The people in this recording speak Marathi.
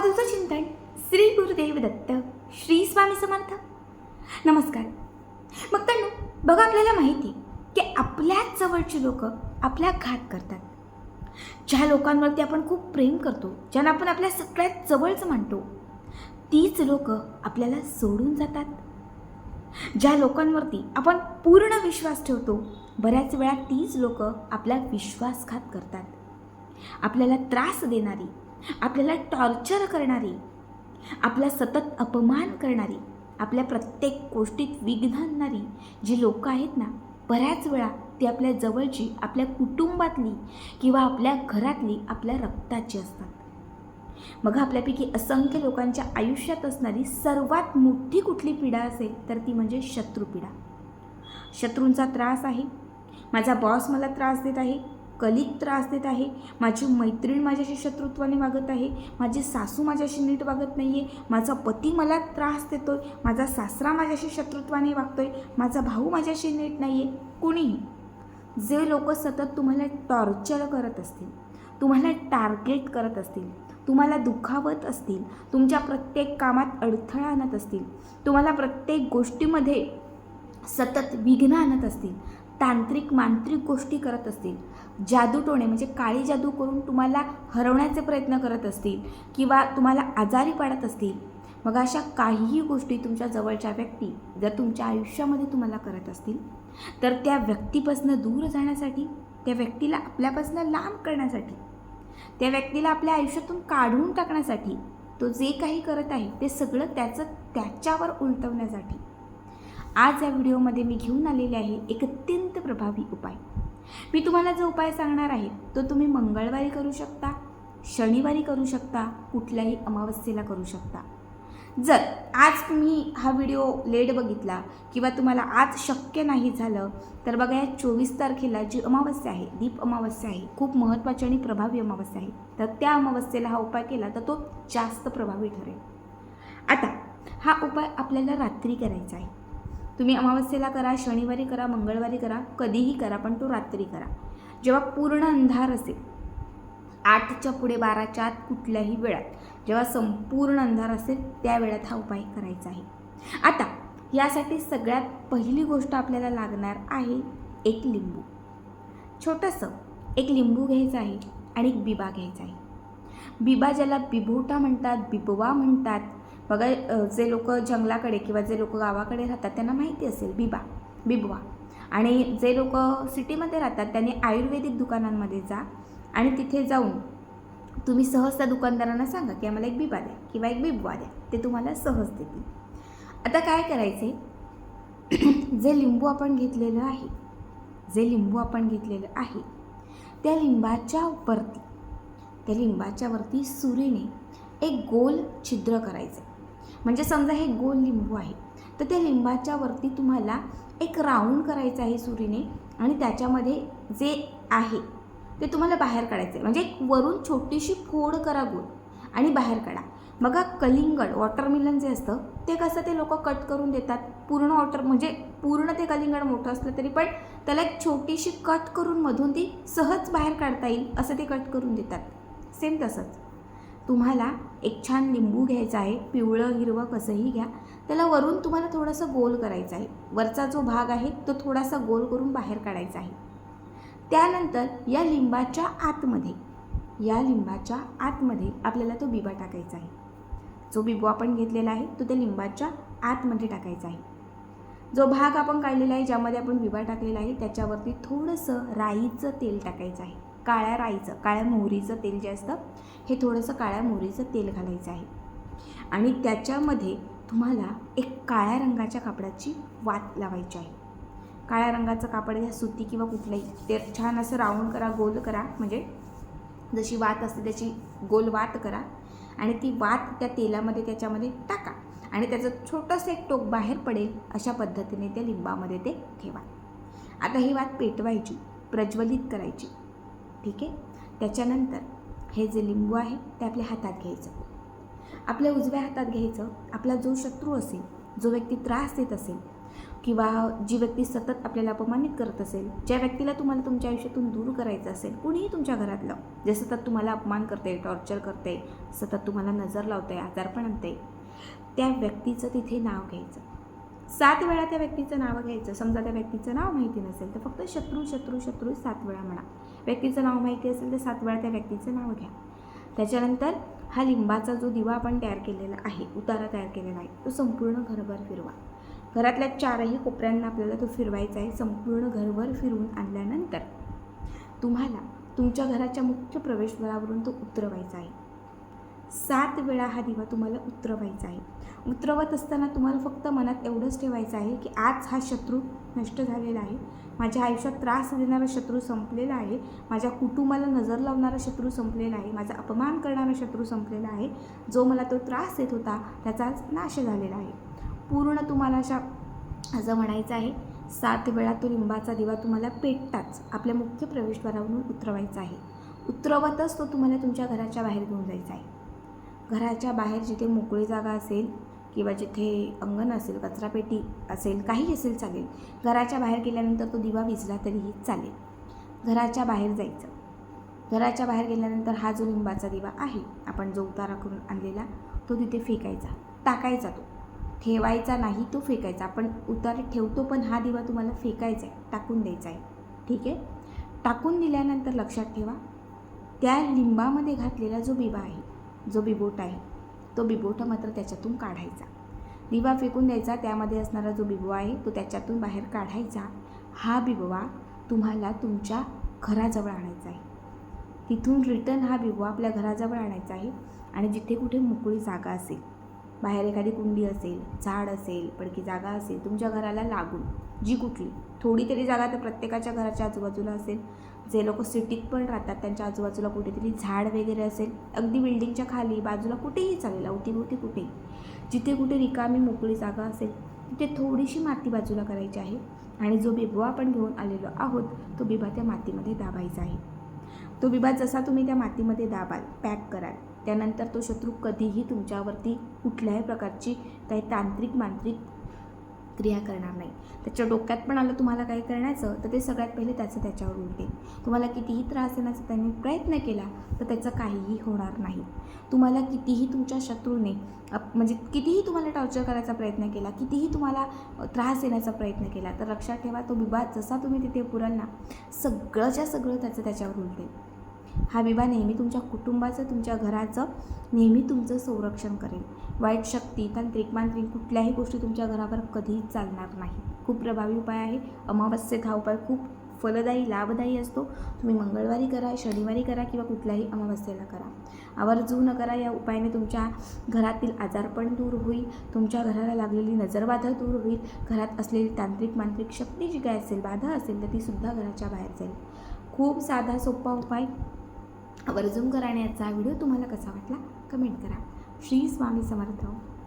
अवधूतं चिंतन श्री गुरुदेव दत्त श्री स्वामी समर्थ नमस्कार मग तर बघा आपल्याला माहिती की आपल्याच जवळची लोक आपल्या घात करतात. ज्या लोकांवरती आपण खूप प्रेम करतो ज्यांना आपण आपल्या सगळ्यात जवळचं मानतो तीच लोक आपल्याला सोडून जातात. ज्या लोकांवरती आपण पूर्ण विश्वास ठेवतो बऱ्याच वेळा तीच लोक आपला विश्वासघात करतात. आपल्याला त्रास देणारी आपल्याला टॉर्चर करणारी आपला सतत अपमान करणारी आपल्या प्रत्येक गोष्टीत विघ्न आणणारी जी लोक आहेत ना बऱ्याच वेळा ती आपल्या जवळची आपल्या कुटुंबातली किंवा आपल्या घरातली आपल्या रक्ताची असतात. मग आपल्यापैकी असंख्य लोकांच्या आयुष्यात असणारी सर्वात मोठी कुठली पीडा असेल तर ती म्हणजे शत्रुपीडा शत्रूंचा त्रास आहे. माझा बॉस मला त्रास देत आहे. कलिक त्रास देत आहे. माझी मैत्रीण माझ्याशी शत्रुत्वाने वागत आहे. माझी सासू माझ्याशी नीट वागत नाही आहे माझा पती मला त्रास देतो आहे माझा सासरा माझ्याशी शत्रुत्वाने वागतो आहे माझा भाऊ माझ्याशी नीट नाही आहे कुणीही जे लोक सतत तुम्हाला टॉर्चर करत असतील तुम्हाला टार्गेट करत असतील तुम्हाला दुखावत असतील तुमच्या प्रत्येक कामात अडथळा आणत असतील तुम्हाला प्रत्येक गोष्टीमध्ये सतत विघ्न आणत असतील तांत्रिक मांत्रिक गोष्टी करत असतील. जादूटोणे म्हणजे काळी जादू करून तुम्हाला हरवण्याचे प्रयत्न करत असतील किंवा तुम्हाला आजारी पाडत असतील. मग अशा काहीही गोष्टी तुमच्या जवळच्या व्यक्ती जर तुमच्या आयुष्यामध्ये तुम्हाला करत असतील तर त्या व्यक्तीपासून दूर जाण्यासाठी त्या व्यक्तीला आपल्यापासून लांब करण्यासाठी त्या व्यक्तीला आपल्या आयुष्यातून काढून टाकण्यासाठी तो जे काही करत आहे ते सगळं त्याचं त्याच्यावर उलटवण्यासाठी आज या व्हिडिओमध्ये मी घेऊन आलेले आहे एक अत्यंत प्रभावी उपाय. मी तुम्हाला जो उपाय सांगणार आहे तो तुम्ही मंगळवारी करू शकता शनिवारी करू शकता कुठल्याही अमावस्येला करू शकता. जर आज तुम्ही हा व्हिडिओ लेट बघितला किंवा तुम्हाला आज शक्य नाही झालं तर बघा या चोवीस तारखेला जी अमावस्या आहे दीप अमावस्या आहे खूप महत्त्वाची आणि प्रभावी अमावस्या आहे तर त्या अमावस्येला हा उपाय केला तर तो जास्त प्रभावी ठरेल. आता हा उपाय आपल्याला रात्री करायचा आहे. तुम्ही अमावस्येला करा शनिवारी करा मंगळवारी करा कधीही करा पण तो रात्री करा. जेव्हा पूर्ण अंधार असेल आठच्या पुढे बाराच्या आत कुठल्याही वेळात जेव्हा संपूर्ण अंधार असेल त्या वेळात हा उपाय करायचा आहे. आता यासाठी सगळ्यात पहिली गोष्ट आपल्याला लागणार आहे एक लिंबू. छोटंसं एक लिंबू घ्यायचं आहे आणि एक बिबा घ्यायचा आहे. बिबा ज्याला बिभोटा म्हणतात बिबवा म्हणतात बघा जे लोक जंगलाकडे किंवा जे लोक गावाकडे राहतात त्यांना माहिती असेल बिबा बिबवा. आणि जे लोक सिटीमध्ये राहतात त्यांनी आयुर्वेदिक दुकानांमध्ये जा आणि तिथे जाऊन तुम्ही सहज त्या दुकानदारांना सांगा की आम्हाला एक बिबा द्या किंवा एक बिबवा द्या. ते तुम्हाला सहज देतील. आता काय करायचे? जे लिंबू आपण घेतलेलं आहे जे लिंबू आपण घेतलेलं आहे त्या लिंबाच्या वरती त्या लिंबाच्या वरती सुरीने एक गोल छिद्र करायचं. म्हणजे समजा हे गोल लिंबू आहे तर त्या लिंबाच्या वरती तुम्हाला एक राऊंड करायचं आहे सुरीने आणि त्याच्यामध्ये जे आहे ते तुम्हाला बाहेर काढायचं आहे. म्हणजे एक वरून छोटीशी फोड करा गोल आणि बाहेर काढा. बघा कलिंगड वॉटरमिलन जे असतं ते कसं ते लोक कट करून देतात. पूर्ण वॉटर म्हणजे पूर्ण ते कलिंगड मोठं असलं तरी पण त्याला एक छोटीशी कट करून मधून ती सहज बाहेर काढता येईल असं ते कट करून देतात. सेम तसंच. तुम्हाला एक छान लिंबू घ्यायचा आहे पिवळं हिरवं कसंही घ्या. त्याला वरून तुम्हाला थोडंसं गोल करायचं आहे. वरचा जो भाग आहे तो थोडासा गोल करून बाहेर काढायचा आहे. त्यानंतर या लिंबाच्या आतमध्ये या लिंबाच्या आतमध्ये आपल्याला तो बिबा टाकायचा आहे. जो बिबू आपण घेतलेला आहे तो त्या लिंबाच्या आतमध्ये टाकायचा आहे. जो भाग आपण काढलेला आहे ज्यामध्ये आपण बिबा टाकलेला आहे त्याच्यावरती थोडंसं राईचं तेल टाकायचं आहे. काळ्या राईचं काळ्या मोहरीचं तेल जे असतं हे थोडंसं काळ्या मोहरीचं तेल घालायचं आहे. आणि त्याच्यामध्ये तुम्हाला एक काळ्या रंगाच्या कापडाची वात लावायची आहे. काळ्या रंगाचं कापड घ्या सुती किंवा कुठलंही. ते छान असं राऊंड करा गोल करा. म्हणजे जशी वात असते त्याची गोल वात करा. आणि ती वात त्या तेलामध्ये त्याच्यामध्ये टाका. आणि त्याचं छोटंसं एक टोक बाहेर पडेल अशा पद्धतीने त्या लिंबामध्ये ते ठेवा. आता ही वात पेटवायची प्रज्वलित करायची. ठीक आहे? त्याच्यानंतर हे जे लिंबू आहे ते आपल्या हातात घ्यायचं. आपल्या उजव्या हातात घ्यायचं. आपला जो शत्रू असेल जो व्यक्ती त्रास देत असेल किंवा जी व्यक्ती सतत आपल्याला अपमानित करत असेल ज्या व्यक्तीला तुम्हाला तुमच्या आयुष्यातून दूर करायचं असेल कुणीही तुमच्या घरातलं जे सतत तुम्हाला अपमान करते टॉर्चर करते सतत तुम्हाला नजर लावते आजारपण आणते त्या व्यक्तीचं तिथे नाव घ्यायचं. सात वेळा त्या व्यक्तीचं नाव घ्यायचं. समजा त्या व्यक्तीचं नाव माहिती नसेल तर फक्त शत्रू शत्रू शत्रू सात वेळा म्हणा. व्यक्तीचं नाव माहिती असेल तर सात वेळा त्या व्यक्तीचं नाव घ्या. त्याच्यानंतर हा लिंबाचा जो दिवा आपण तयार केलेला आहे उतारा तयार केलेला आहे तो संपूर्ण घरभर फिरवा. घरातल्या चारही कोपऱ्यांना आपल्याला तो फिरवायचा आहे संपूर्ण घरभर फिरवून आणल्यानंतर तुम्हाला तुमच्या घराच्या मुख्य प्रवेशद्वारावरून तो उतरवायचा आहे. सात वेळा हा दिवा तुम्हाला उतरवायचा आहे. उतरवत असताना तुम्हाला फक्त मनात एवढंच ठेवायचं आहे की आज हा शत्रू नष्ट झालेला आहे. माझ्या आयुष्यात त्रास देणारा शत्रू संपलेला आहे. माझ्या कुटुंबाला नजर लावणारा शत्रू संपलेला आहे. माझा अपमान करणारा शत्रू संपलेला आहे. जो मला तो त्रास देत होता त्याचा आज नाश झालेला आहे. पूर्ण तुम्हाला अशा असं म्हणायचं आहे सात वेळा तो लिंबाचा दिवा तुम्हाला पेटताच आपल्या मुख्य प्रवेशद्वारावरून उतरवायचा आहे. उतरवतच तो तुम्हाला तुमच्या घराच्या बाहेर घेऊन जायचा आहे. घराच्या बाहेर जिथे मोकळी जागा असेल किंवा जिथे अंगण असेल कचरापेटी असेल काही असेल चालेल. घराच्या बाहेर गेल्यानंतर तो दिवा विजला तरीही चालेल. घराच्या बाहेर जायचं. घराच्या बाहेर गेल्यानंतर हा जो लिंबाचा दिवा आहे आपण जो उतारा करून आणलेला तो तिथे फेकायचा. टाकायचा तो. ठेवायचा नाही तो फेकायचा. आपण उतारे ठेवतो पण हा दिवा तुम्हाला फेकायचा आहे टाकून द्यायचा आहे. ठीक आहे? टाकून दिल्यानंतर लक्षात ठेवा त्या लिंबामध्ये घातलेला जो बिबा आहे जो बिबोट आहे तो बिबोटा मात्र त्याच्यातून काढायचा. दिवा फेकून द्यायचा त्यामध्ये असणारा जो बिबवा आहे तो त्याच्यातून बाहेर काढायचा. हा बिबवा तुम्हाला तुमच्या घराजवळ आणायचा आहे. तिथून रिटर्न हा बिबवा आपल्या घराजवळ आणायचा आहे आणि जिथे कुठे मोकळी जागा असेल बाहेर एखादी कुंडी असेल झाड असेल पडकी जागा असेल तुमच्या घराला लागून जी कुठली थोडी तरी जागा तर प्रत्येकाच्या घराच्या आजूबाजूला असेल जे लोक सिटीत पण राहतात त्यांच्या आजूबाजूला कुठेतरी झाड वगैरे असेल अगदी बिल्डिंगच्या खाली बाजूला कुठेही चालेल अवतीभोवती कुठेही. जिथे कुठे रिकामी मोकळी जागा असेल तिथे थोडीशी माती बाजूला करायची आहे आणि जो बिबवा आपण घेऊन आलेलो आहोत तो बिबा त्या मातीमध्ये दाबायचा आहे. तो बिबा जसा तुम्ही त्या मातीमध्ये दाबाल पॅक कराल त्यानंतर तो शत्रू कधीही तुमच्यावरती कुठल्याही प्रकारची काही तांत्रिक मांत्रिक क्रिया करणार नाही. त्याच्या डोक्यात पण आलं तुम्हाला काही करण्याचं तर ते सगळ्यात पहिले त्याचं त्याच्यावर उलटेल तुम्हाला कितीही त्रास देण्याचा त्यांनी प्रयत्न केला तर त्याचं काहीही होणार नाही. तुम्हाला कितीही तुमच्या शत्रूने अप- म्हणजे कितीही तुम्हाला टॉर्चर करायचा प्रयत्न केला कितीही तुम्हाला त्रास देण्याचा प्रयत्न केला तर लक्षात ठेवा तो बिबा जसा तुम्ही तिथे पुराल ना सगळंच्या सगळं त्याचं त्याच्यावर उलटेल हा बिबा नेहमी तुमच्या कुटुंबाचं तुमच्या घराचं नेहमी तुमचं संरक्षण करेल. वाईट शक्ती तांत्रिक मांत्रिक कुठल्याही गोष्टी तुमच्या घरावर कधीही चालणार नाही. खूप प्रभावी उपाय आहे. अमावस्येत हा उपाय खूप फलदायी लाभदायी असतो. तुम्ही मंगळवारी करा शनिवारी करा किंवा कुठल्याही अमावस्येला करा. आवर्जून करा या उपायाने तुमच्या घरातील आजारपण दूर होईल. तुमच्या घराला लागलेली नजरबाधा दूर होईल. घरात असलेली तांत्रिक मांत्रिक शक्ती जी काय असेल बाधा असेल तर ती सुद्धा घराच्या बाहेर जाईल. खूप साधा सोपा उपाय. आवर्जून कराण्याचा व्हिडिओ तुम्हाला कसा वाटला? कमेंट करा. श्री स्वामी समर्थ.